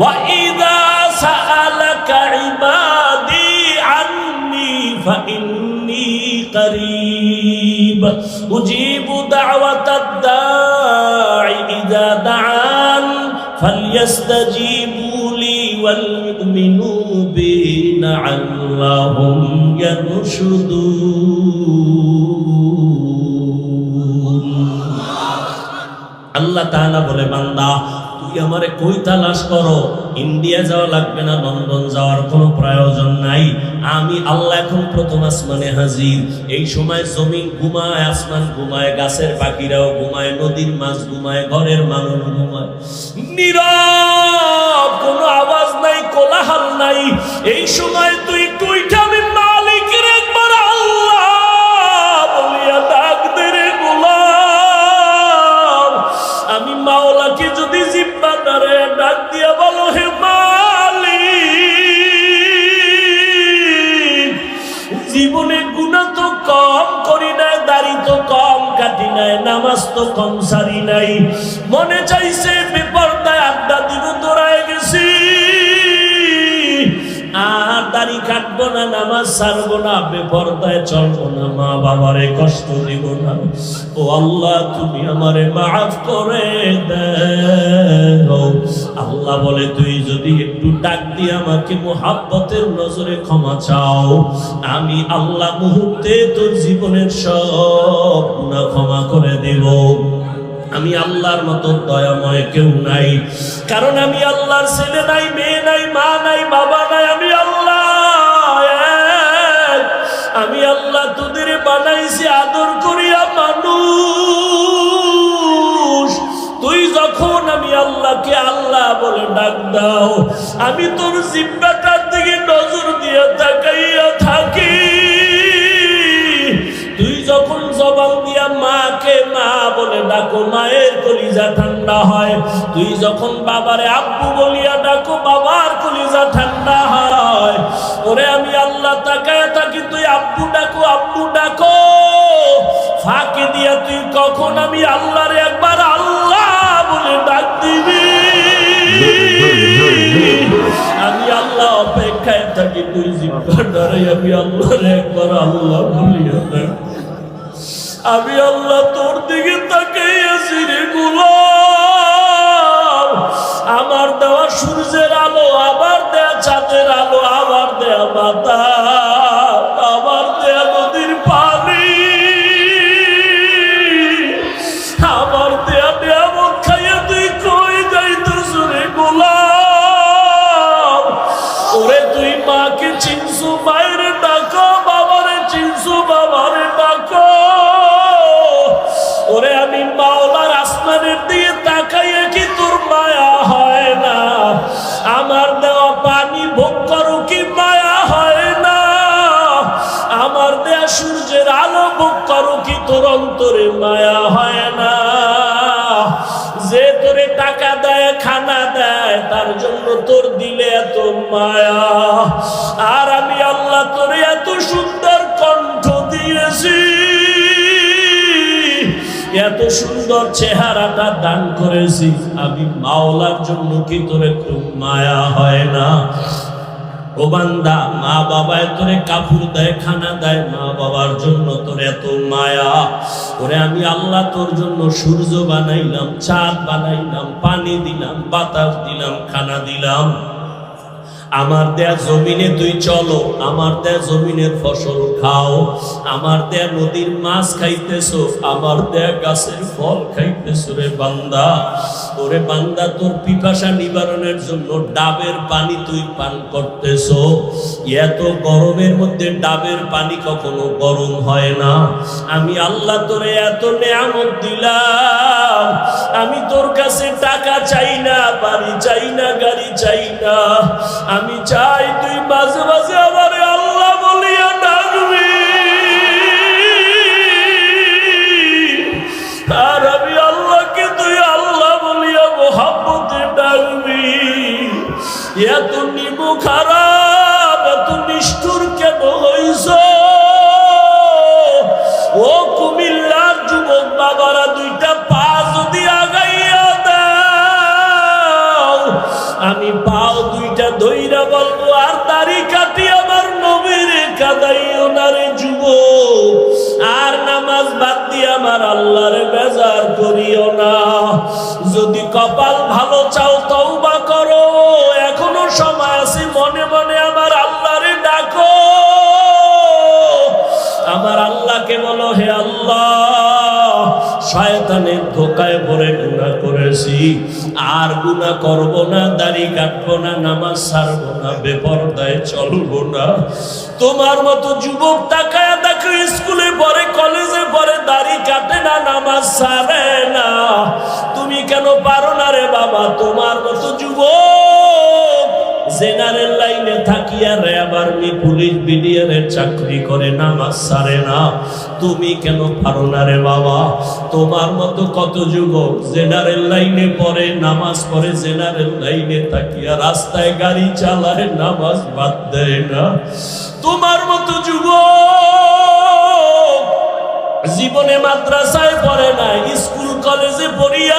وإذا سألك عبادي عني فإني قريب أجيب دعوة الداع إذا دعان فليستجيبوا لي وليؤمنوا بي لعلهم يرشدون আল্লাহ তাআলা বলে, বান্দা, তুই আমারে কই তালাশ করো? ইন্ডিয়া যাওয়া লাগবে না, লন্ডন যাওয়ার কোনো প্রয়োজন নাই। আমি আল্লাহ এখন প্রথম আসমানে হাজির। এই সময় জমিন ঘুমায়, আসমান ঘুমায়, গাছের পাখিরাও ঘুমায়, নদীর মাছ ঘুমায়, ঘরের মানুষ ঘুমায়। নীরব, কোনো আওয়াজ নাই, কোলাহল নাই। এই সময় তুই টুইটা নাই নামাজ তো কম সারি নাই। মনে চাইছে দাড়ি কাটবো না, নামাজ ছাড়বো না, বেপরদায় চলবো না, মা বাবারে কষ্ট দিব না। ও আল্লাহ, তুমি আমারে মাফ করে দাও। আল্লাহ বলে, তুই যদি একটু ডাক দিয়ে আমাকে মোহাব্বতের নজরে ক্ষমা চাও, আমি আল্লাহ মুহূর্তে তোর জীবনের সব গুনাহ ক্ষমা করে দেব। আমি আল্লাহর মতো দয়াময় কেউ নাই। কারণ আমি আল্লাহর ছেলে নাই, মেয়ে নাই, মা নাই, বাবা নাই, আমি আল্লাহ। আমি আল্লাহ তোদের বানাইছি আদর করিয়া মানুষ। তুই যখন আমি আল্লাহকে আল্লাহ বলে ডাক দাও, আমি তোর জিব্বাটার দিকে নজর দিয়ে তাকাইয়া থাকি। ডাকো, মায়ের কলিজা ঠান্ডা হয়। তুই যখন বাবারে আব্বু বলিয়া ডাকো, বাবার কলিজা ঠান্ডা হয়। ওরে আমি আল্লাহ তাকায় থাকি, তুই আব্বু ডাকো আব্বু ডাকো। ফাঁকে দিয়া তুই কখন আমি আল্লাহরে একবার আল্লাহ বলে ডাক দিবি? আমি আল্লাহ অপেক্ষায় থাকি, তুই জিব্বার ডরে আমি আল্লাহর একবার আল্লাহ বলিয়া ডাক আমি আল্লাহ তোর দিকে তাকাইয়াছি রে গোলাম। আমার দেওয়া সূর্যের আলো আবার দেয়া চাঁদের আলো আবার দেয়া আবার দেয়া নদীর দেয়া তুই কই ওরে মাকে চিনছু, মায়ের ডাকো অন্তরে মায়া হয় না। যে তোরে টাকা দেয়, খানা দেয়, তার জন্য তোর দিলে এত মায়া। আর আমি আল্লাহ তোরে এত সুন্দর কণ্ঠ দিয়েছি। এত সুন্দর চেহারাটা দান করেছি। আমি মাওলার জন্য কি তোরে খুব মায়া হয় না? ও বান্দা, মা বাবায় তোরে কাপড় দেয়, খানা দেয়, মা বাবার জন্য তোর এত মায়া। ওরে আমি আল্লাহ তোর জন্য সূর্য বানাইলাম, চাঁদ বানাইলাম, পানি দিলাম, বাতাস দিলাম, খানা দিলাম। আমার দেয়া জমিনে তুই চলো, আমার দেয়া জমিনের ফসল খাও। আমার দেয়া নদীর মাছ খাইতেছ, আমার দেয়া গাছের ফল খাইতেছো রে বান্দা। ওরে বান্দা, তোর পিপাসা নিবারণের জন্য ডাবের পানি তুই পান করতেছো। এত গরমের মধ্যে ডাবের পানি কখনো গরম হয় না। আমি আল্লাহ তোরে এত নেয়ামত দিলাম। আমি তোর কাছে টাকা চাই না, বাড়ি চাই না, গাড়ি চাই না। আমি চাই তুই মাঝে মাঝে আমার আল্লাহ বলিয়া ডাকবি। আর আমি আল্লাহকে তুই আল্লাহ বলিয়া মোহাম্মতে ডাকবি। এত নিমু খারাপ আমার আল্লাহর বেজার করিও না। যদি কপাল ভালো চাও তওবা করো। এখনও সময় আছে, মনে মনে আমার আল্লাহরে ডাকো। আমার আল্লাহকে বলো, হে আল্লাহ, শয়তানের ধোকায় পড়ে গুণা করেছি। আর গুণা করব না, দাড়ি কাটবো না, নামাজ ছাড়বো না, বেপরদায় চলবো না। তোমার মতো যুবক তাকায় বাবা, তোমার মতো যুবক জেনারেল লাইনে থাকিয়া র্যাব আর্মি পুলিশ বিডিআরের চাকরি করে, নামাজ সারে না। তুমি কেন পারো না রে বাবা? তোমার মতো কত যুবক জেনারেল লাইনে পড়ে, নামাজ পড়ে, জেনারেল লাইনে থাকিয়া রাস্তায় গাড়ি চালায়, নামাজ বাদ দেয় না। তোমার মতো যুবক জীবনে মাদ্রাসায় পড়ে না স্কুল কলেজে পড়িয়া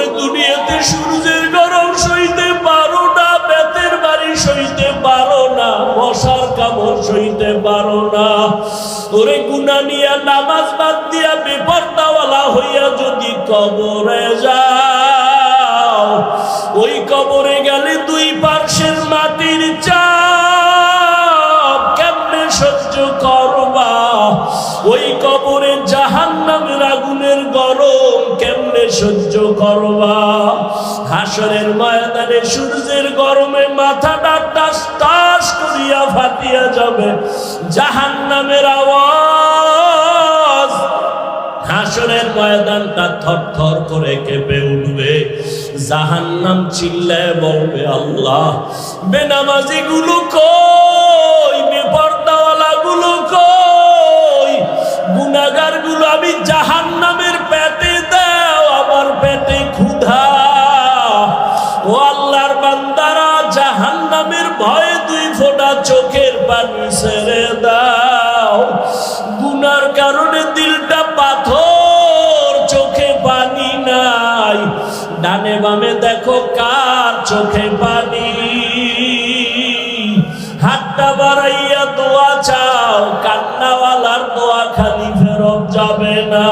ওরে দুনিয়াতে সূর্যের গরম সইতে পারো না, বেতের বাড়ি সইতে পারো না, মশার কামড় সইতে পারো না। ওরে গুনা নিয়া নামাজ বাদ দিয়া বেপর্দাওয়ালা হইয়া যদি কবরে যাও, ওই কবরে গেলে সহ্য করবা। হাসরের ময়দানে সূর্যের গরমে মাথাটা টাস টাস করিয়া ফাটিয়া যাবে। জাহান নামের আওয়াজ। হাসরের ময়দানটা থর থর করে কেঁপে উঠবে। জাহান্নাম চিল্লায় বলবে, আল্লাহ বেনামাজি গুলো কই? চোখে পানি। হাতটা বাড়াইয়া দোয়া চাও, কান্নাওয়ালার দোয়া খালি ফেরত যাবে না।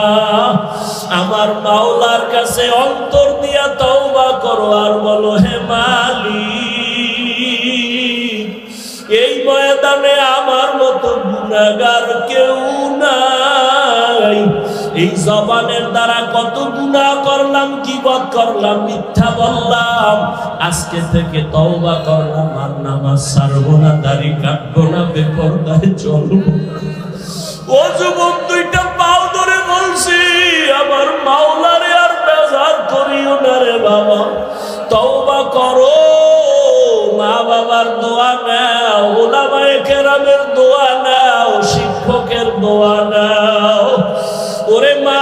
আমার মাওলার কাছে অন্তর দিয়া তওবা করো আর বলো, হে মালিক, এই ময়দানে আমার মতো গুনাগার কেউ নাই। এই জবানের দ্বারা কত গুনাহ করলাম কিবত করলাম, মিথ্যা বললাম। আজকে থেকে তওবা করলাম আর নামাজ ছাড়বো না, দাড়ি কাটবো না, বেপরদায় চলবো ও যুবক, দুইটা পাও ধরে বলছি, আমার মাওলারে আর বেজার করিও না রে বাবা। তওবা করো, মা বাবার দোয়া নাও, ওলামায়ে কেরামের দোয়া নাও, শিক্ষকের দোয়া নাও। ওরে মা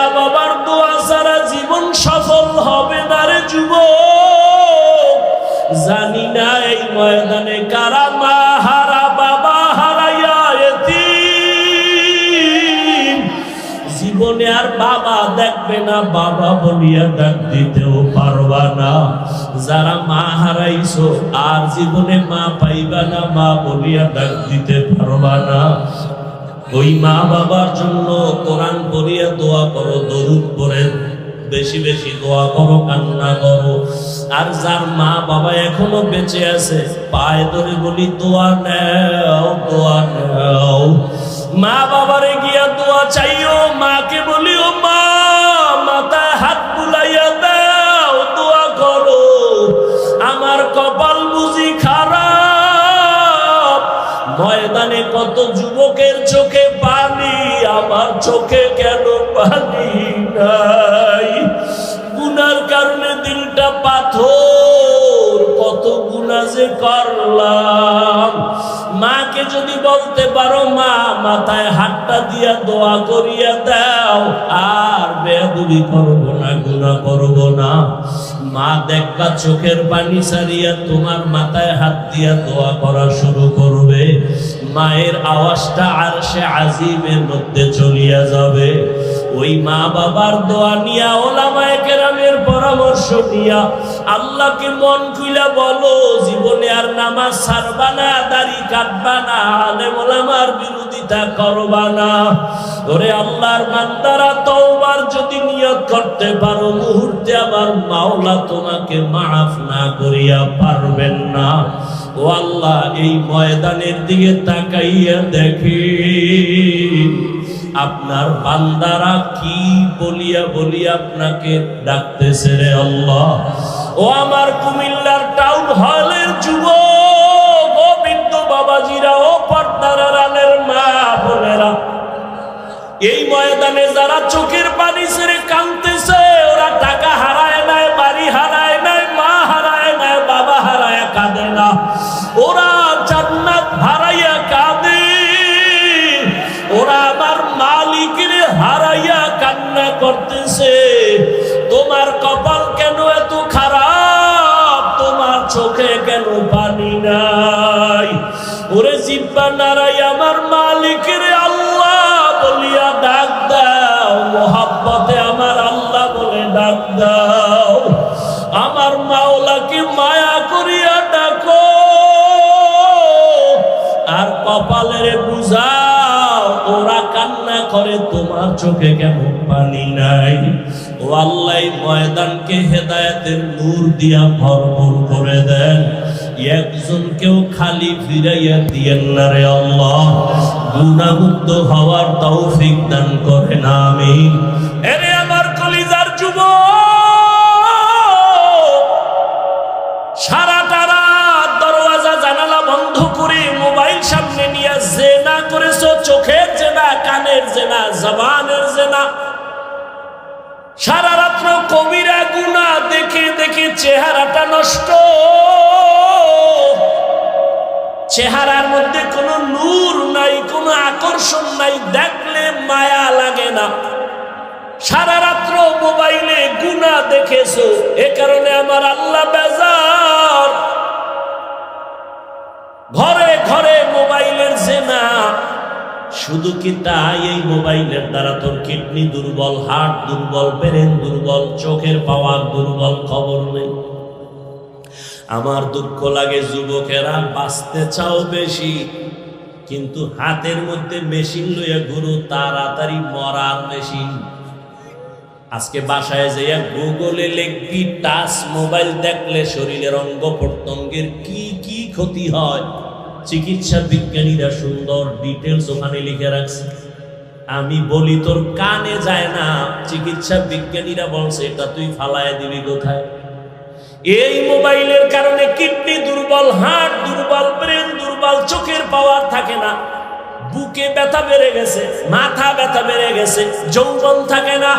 ময়দানে কারা মা হারা, বাবা হারাইয়া জীবনে আর বাবা দেখবে না, বাবা বলিয়া ডাক দিতেও পারবা না। যারা মা হারাইছো, আর জীবনে মা পাইবা না, মা বলিয়া ডাক দিতে পারবা না। ওই মা বাবার জন্য কোরআন পড়িয়া দোয়া করো, দরুদ পড়ে বেশি বেশি দোয়া করো, কান্না করো। আর যার মা বাবা এখনও বেঁচে আছে, পায়ে ধরে বলি, দোয়া নেও দোয়া নেও। মা বাবারে গিয়া দোয়া চাইও, মাকে বলিও, মা মাথায় হাত বুলাইয়া দাও, দোয়া করো। আমার কপাল বুঝি খারাপ। ময়দানে কত যুবকের চোখে পানি, আমার চোখে কেন পাথর, কত গুণা যে করলাম মাকে যদি বলতে পারো, মা, মাথায় হাতটা দিয়া দোয়া করিয়া দাও, আর বেদুবি করব না, গুণা করব না। মা দেখবা চোখের পানি সারিয়া তোমার মাথায় হাত দিয়া দোয়া করা শুরু করবে। মায়ের আওয়াজটা আর সে আজিমের মধ্যে চলিয়া যাবে। ওই মা বাবার দোয়া নিয়া ওলামায়ে কেরামের পরামর্শ নিয়া আল্লাহকে মন খুইলা বলো, জীবনে আর নামাজ ছাড়বা না, দাড়ি কাটবা না, আলেম ওলামার বিরোধিতা করবা না। ওরে আল্লাহর বান্দারা, তওবার যদি নিয়ত করতে পারো, মুহূর্তে আমার মাওলা তোমাকে মাফ না করিয়া পারবেন না। ও আল্লাহ, এই ময়দানের দিকে তাকাইয়া দেখি। আপনার বান্দারা কি বলিয়া বলিয়া আপনাকে ডাকতেছে রে আল্লাহ? ও আমার কুমিল্লার টাউন হলের যুব গোবিন্দ বাবাজিরা, ও পর্দার আলের মা বোনেরা, এই ময়দানে যারা চোখের জিব্বা নারাই আমার মালিকের আল্লাহ বলিয়া ডাক দাও। মোহাব্বতে আমার আল্লাহ বলে ডাক দাও। আমার মাওলাকে মায়া করিয়া ডাকো। আর কপালের বুঝাও, ওরা কান্না করে, তোমার চোখে কেমন পানি নাই? ও আল্লাহ ময়দানকে হেদায়েতের নূর দিয়া ভরপুর করে দেন। একজন কেউ খালি ফিরাইয়া দিয়েন না রে আল্লাহ। গুণামুক্ত হওয়ার তৌফিক দান আমি জানালা বন্ধ করে মোবাইল নিয়ে জেনা জেনা জেনা, জবানের জেনা। সারা রাত্র কবিরা গুনা দেখে দেখে চেহারাটা নষ্ট। চেহারার মধ্যে কোনো নূর নাই, কোনো আকর্ষণ নাই, দেখলে মায়া লাগে না। সারা রাত্র মোবাইলে গুনা দেখেছ, এ কারণে আমার আল্লাহ বেজার। ঘরে ঘরে মোবাইলের জেনা শুধু কি তাই এই মোবাইলের দ্বারা তোর কিডনি দুর্বল, হার্ট দুর্বল, ব্রেন দুর্বল, চোখের পাওয়ার দুর্বল খবর নেই? আমার দুঃখ লাগে যুবকেরা, বাঁচতে চাও বেশি, কিন্তু হাতের মধ্যে মেশিন লইয়া গুরু তাড়াতাড়ি মরার মেশিন। আজকে বাসায় যাইয়া গুগলে লিখবি, টাচ মোবাইল দেখলে শরীরের অঙ্গ প্রত্যঙ্গের কি কি ক্ষতি হয়? চিকিৎসা বিজ্ঞানীরা সুন্দর ডিটেলস ওখানে লিখে রাখছে। আমি বলি, তোর কানে যায় না। চিকিৎসা বিজ্ঞানীরা বলছে, এটা তুই ফালায় দিবি কোথায়? এই মোবাইলের কারণে কিডনি দুর্বল, হার্ট দুর্বল, ব্রেন দুর্বল, চোখের পাওয়ার থাকে না। বুকে ব্যথা বেড়ে গেছে, মাথা ব্যথা বেড়ে গেছে, যৌবন থাকে না।